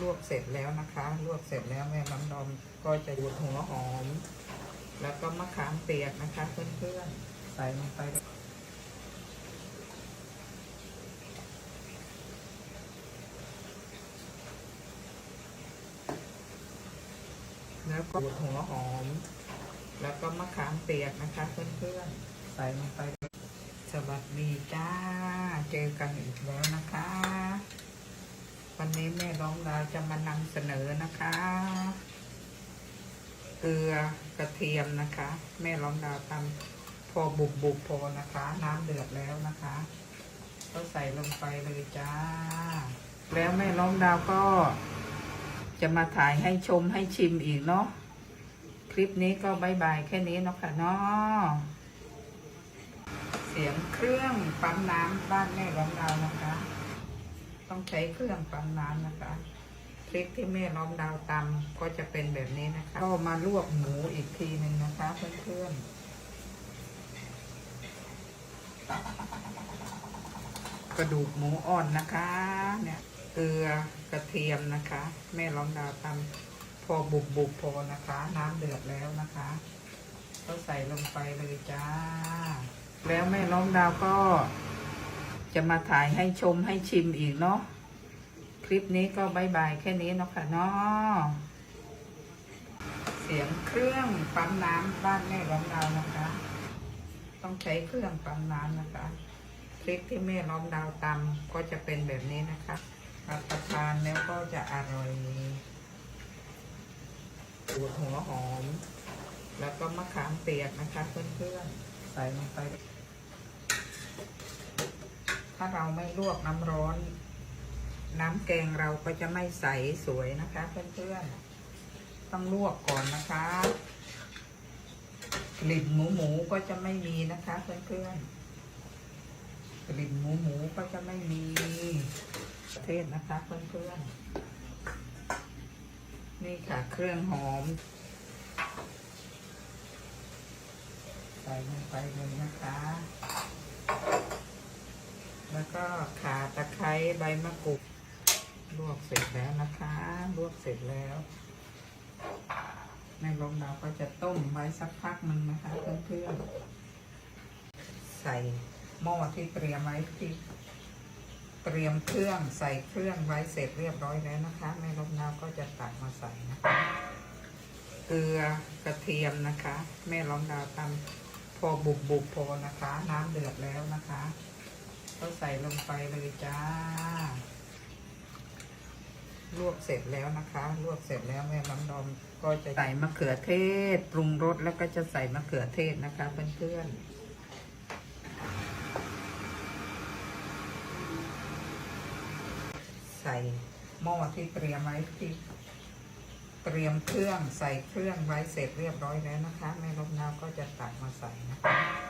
ลวกเสร็จแล้วนะคะ ลวกเสร็จแล้วแม่น้ำดอมก็จะหยุดหัวหอม แล้วก็มะขามเปียกนะคะ เพื่อนๆ ใส่ลงไปแล้วก็หัวหอม แล้วก็มะขามเปียกนะคะ เพื่อนๆ ใส่ลงไป สวัสดีจ้า เจอกันอีกแล้วนะคะ วันนี้แม่ร้องดาวจะมานำเสนอนะคะ เกลือกระเทียมนะคะ แม่ร้องดาวทำพอบุบบุบพอนะคะ น้ำเดือดแล้วนะคะ ก็ใส่ลงไปเลยจ้า แล้วแม่ร้องดาวก็จะมาถ่ายให้ชมให้ชิมอีกเนาะคลิปนี้ก็บายบายแค่นี้เนาะค่ะเนาะเสียงเครื่องปั๊มน้ำบ้านแม่ร้องดาวนะคะ ต้องใช้เครื่องปั๊มน้ำนะคะคลิปที่แม่ร้องดาวตำก็จะเป็นแบบนี้นะคะ ก็มาลวกหมูอีกทีหนึ่งนะคะเพื่อนๆกระดูกหมูอ่อนนะคะ เนี่ยเกลือกระเทียมนะคะ แม่ร้องดาวตำพอบุบบุบๆพอนะคะ น้ำเดือดแล้วนะคะ ก็ใส่ลงไปเลยจ้า แล้วแม่ร้องดาวก็ จะมาถ่ายให้ชมให้ชิมอีกเนาะคลิปนี้ก็บายบายแค่นี้เนาะค่ะเนาะเสียงเครื่องปั๊มน้ำบ้านแม่ร้องดาวนะคะ ต้องใช้เครื่องปั๊มน้ำนะคะคลิปที่แม่ร้องดาวตำก็จะเป็นแบบนี้นะคะรับประทานแล้วก็จะอร่อยปวดหัวหอม แล้วก็มะขามเปียกนะคะเพื่อนๆใส่ลงไป ถ้าเราไม่ลวกน้ำร้อน น้ำแกงเราก็จะไม่ใสสวยนะคะ เพื่อนๆ ต้องลวกก่อนนะคะกลิ่นหมูหมูก็จะไม่มีนะคะ เพื่อนๆกลิ่นหมูหมูก็จะไม่มีเทศนะคะเพื่อนๆนี่ค่ะเครื่องหอมใส่ลงไปเลยนะคะ แล้วก็ขาตะไคร้ใบมะกรูดลวกเสร็จแล้วนะคะ ลวกเสร็จแล้วแม่ลมเราก็จะต้มไว้สักพักหนึ่งนะคะเพื่อนๆใส่หม้อที่เตรียมไว้ที่เตรียมเครื่องใส่เครื่องไว้เสร็จเรียบร้อยแล้วนะคะแม่ลมเราก็จะตักมาใส่นะคะเกลือกระเทียมนะคะ แม่ลองดาวทำพอบุบบุบพอนะคะ น้ำเดือดแล้วนะคะ ก็ใส่ลงไปเลยจ้า ลวกเสร็จแล้วนะคะ ลวกเสร็จแล้วแม่น้ำดอมก็จะใส่มะเขือเทศ ปรุงรสแล้วก็จะใส่มะเขือเทศนะคะเพื่อนๆใส่หม้อที่เตรียมไว้ที่เตรียมเครื่องใส่เครื่องไว้เสร็จเรียบร้อยแล้วนะคะแม่ลมนาวก็จะตักมาใส่นะคะ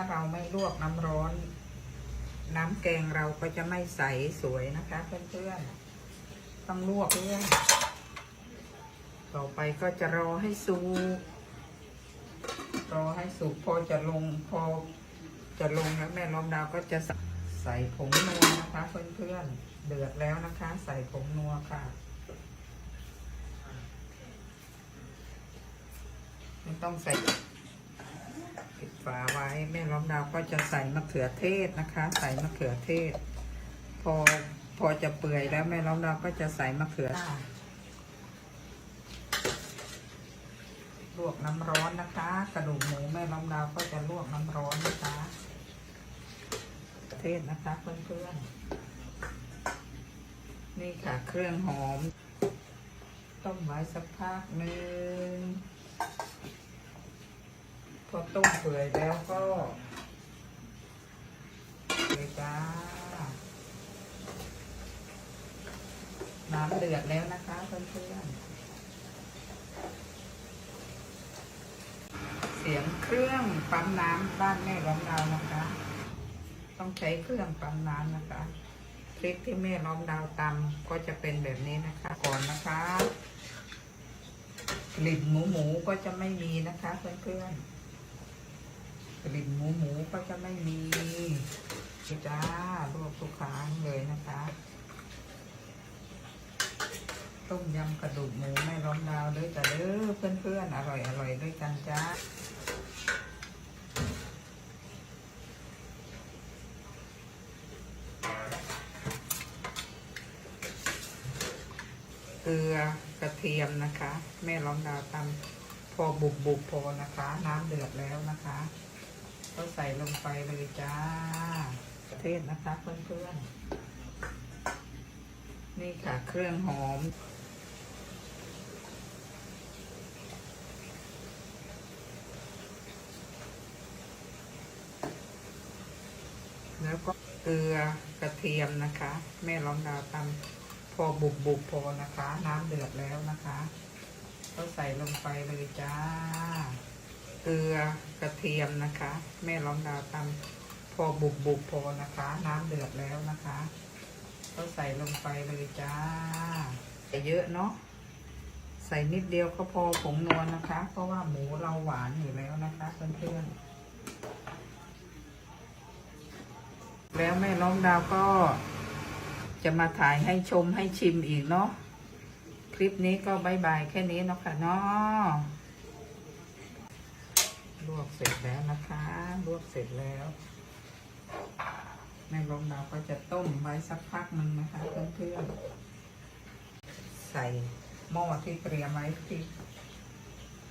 าเราไม่ลวกน้ำร้อน น้ำแกงเราก็จะไม่ใสสวยนะคะ เพื่อนๆ ต้องลวกเพื่อนต่อไปก็จะรอให้สุก รอให้สุกพอจะลงพอจะลงแล้วแม่ลมดาวก็จะใส่ใส่ผงนัวนะคะ เพื่อนๆ เดือดแล้วนะคะ ใส่ผงนัวค่ะไม่ต้องใส่ ปิดฝาไว้แม่ล้อมดาวก็จะใส่มะเขือเทศนะคะ ใส่มะเขือเทศ พอพอจะเปื่อยแล้วแม่ล้อมดาวก็จะใส่มะเขือลวกน้ำร้อนนะคะ กระดูกหมูแม่ล้อมดาวก็จะลวกน้ำร้อนนะคะ เทศนะคะเพื่อนๆนี่ค่ะเครื่องหอม ต้มไว้สักพักหนึ่ง พอต้มเปื่อยแล้วก็เลยจ้า น้ำเดือดแล้วนะคะเพื่อนๆเสียงเครื่องปั๊มน้ำบ้านแม่ร้องดาวนะคะ ต้องใช้เครื่องปั๊มน้ำนะคะคลิปที่แม่ร้องดาวตำก็จะเป็นแบบนี้นะคะ ก่อนนะคะกลิ่นหมูหมูก็จะไม่มีนะคะเพื่อนๆ กลิ่นหมูหมูก็จะไม่มีจ้าลวกทุกครั้งเลยนะคะ ต้มยำกระดูกหมูไม่ร้อนดาวด้วยจ้ะเด้อเพื่อนๆ อร่อยอร่อยด้วยกันจ้าเกลือกระเทียมนะคะ แม่ร้องดาวตำพอบุบบุบพอนะคะ น้ำเดือดแล้วนะคะ ก็ใส่ลงไปเลยจ้าเทศนะคะเพื่อนๆ นี่ค่ะเครื่องหอม แล้วก็เกลือกระเทียมนะคะ แม่ร้องดาวตำพอบุบบุบๆพอนะคะ น้ำเดือดแล้วนะคะ ก็ใส่ลงไปเลยจ้า เกลือกระเทียมนะคะ แม่ร้องดาวตำพอบุบบุบพอนะคะ น้ำเดือดแล้วนะคะก็ใส่ลงไปเลยจ้าใส่เยอะเนาะใส่นิดเดียวก็พอผงนวลนะคะ เพราะว่าหมูเราหวานอยู่แล้วนะคะเพื่อนๆแล้วแม่ล้อมดาวก็จะมาถ่ายให้ชมให้ชิมอีกเนาะคลิปนี้ก็บายบายแค่นี้เนาะค่ะเนาะ ลวกเสร็จแล้วนะคะ ลวกเสร็จแล้ว แม่ลมเราก็จะต้มไว้สักพักหนึ่งนะคะเพื่อนๆ ใส่หม้อที่เตรียมไว้ที่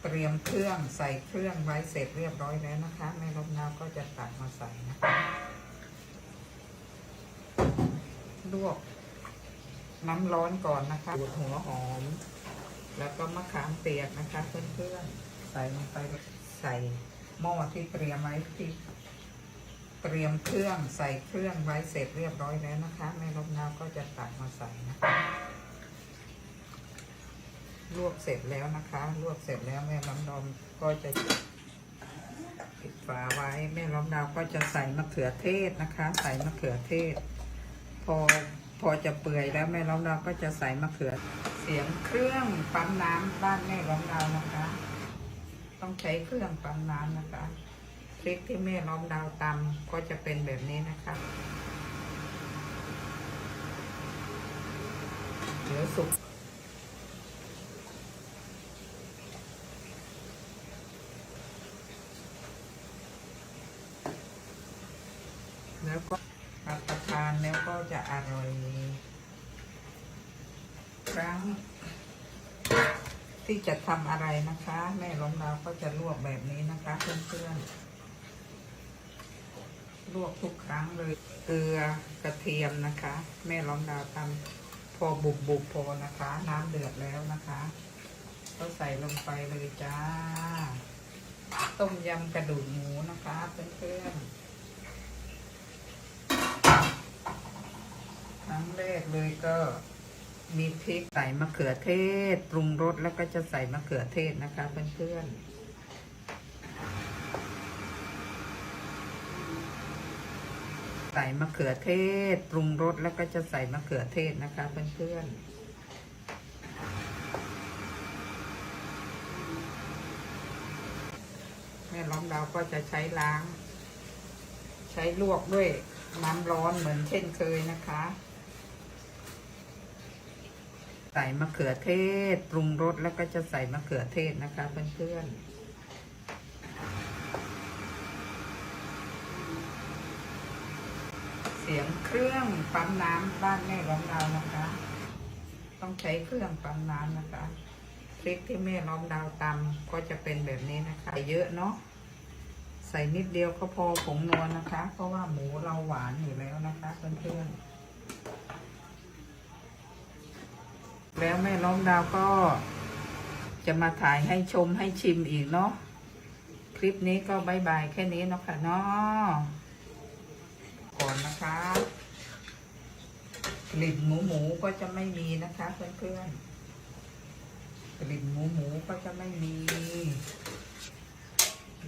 เตรียมเครื่องใส่เครื่องไว้เสร็จเรียบร้อยแล้วนะคะ แม่ลมเราก็จะตักมาใส่นะคะลวกน้ำร้อนก่อนนะคะดูดหัวหอม แล้วก็มะขามเปียกนะคะเพื่อนๆ ใส่ลงไป ใส่หม้อที่เตรียมไว้ที่เตรียมเครื่องใส่เครื่องไว้เสร็จเรียบร้อยแล้วนะคะ แม่ลบนาวก็จะตักมาใส่นะคะลวกเสร็จแล้วนะคะ ลวกเสร็จแล้วแม่ล้อมดอมก็จะปิดฝาไว้ แม่ล้อมดาวก็จะใส่มะเขือเทศนะคะ ใส่มะเขือเทศ พอพอจะเปื่อยแล้วแม่ล้อมดาวก็จะใส่มะเขือเสียงเครื่องปั๊มน้ำบ้านแม่ล้อมดาวนะคะ ต้องใช้เครื่องปั๊มน้ำนะคะพริกที่แม่ล้อมดาวตำก็จะเป็นแบบนี้นะคะ เดี๋ยวสุกแล้วก็รับประทานแล้วก็จะอร่อยครั้ง ที่จะทำอะไรนะคะ แม่ล้มดาวก็จะลวกแบบนี้นะคะเพื่อนๆลวกทุกครั้งเลยเกลือกระเทียมนะคะ แม่ล้มดาวทำพอบุบบุบๆพอนะคะ น้ำเดือดแล้วนะคะ ก็ใส่ลงไปเลยจ้า ต้มยำกระดูกหมูนะคะเพื่อนๆครั้งแรกเลยก็ มีพริกใส่มะเขือเทศปรุงรสแล้วก็จะใส่มะเขือเทศนะคะเพื่อนๆใส่มะเขือเทศปรุงรสแล้วก็จะใส่มะเขือเทศนะคะเพื่อนๆแม่ล้อมดาวก็จะใช้ล้าง ใช้ลวกด้วยน้ำร้อนเหมือนเช่นเคยนะคะ ใส่มะเขือเทศปรุงรสแล้วก็จะใส่มะเขือเทศนะคะเพื่อนๆเสียงเครื่องปั๊มน้ำบ้านแม่ล้อมดาวนะคะ ต้องใช้เครื่องปั๊มน้ำนะคะพริกที่แม่ล้อมดาวตำก็จะเป็นแบบนี้นะคะใส่เยอะเนาะใส่นิดเดียวก็พอผงนัวนะคะ เพราะว่าหมูเราหวานอยู่แล้วนะคะเพื่อนๆ แล้วแม่ล้อมดาวก็จะมาถ่ายให้ชมให้ชิมอีกเนาะคลิปนี้ก็บายบายแค่นี้เนาะค่ะเนาะก่อนนะคะกลิ่นหมูหมูก็จะไม่มีนะคะ เพื่อนๆกลิ่นหมูหมูก็จะไม่มี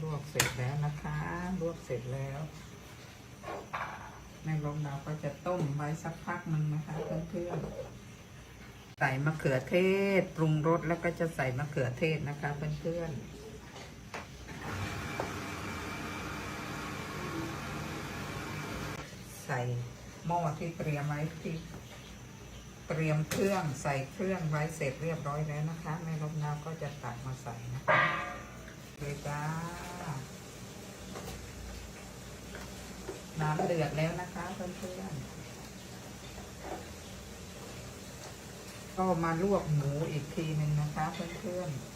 ลวกเสร็จแล้วนะคะ ลวกเสร็จแล้วแม่ล้อมดาวก็จะต้มไว้สักพักหนึ่งนะคะ เพื่อนๆ ใส่มะเขือเทศ ปรุงรสแล้วก็จะใส่มะเขือเทศนะคะเพื่อนๆใส่หม้อที่เตรียมไว้ที่เตรียมเครื่องใส่เครื่องไว้เสร็จเรียบร้อยแล้วนะคะแม่ลมนาวก็จะตักมาใส่นะคะเลยจ้าน้ำเดือดแล้วนะคะเพื่อนๆ ก็มาลวกหมูอีกทีหนึ่งนะคะเพื่อนๆ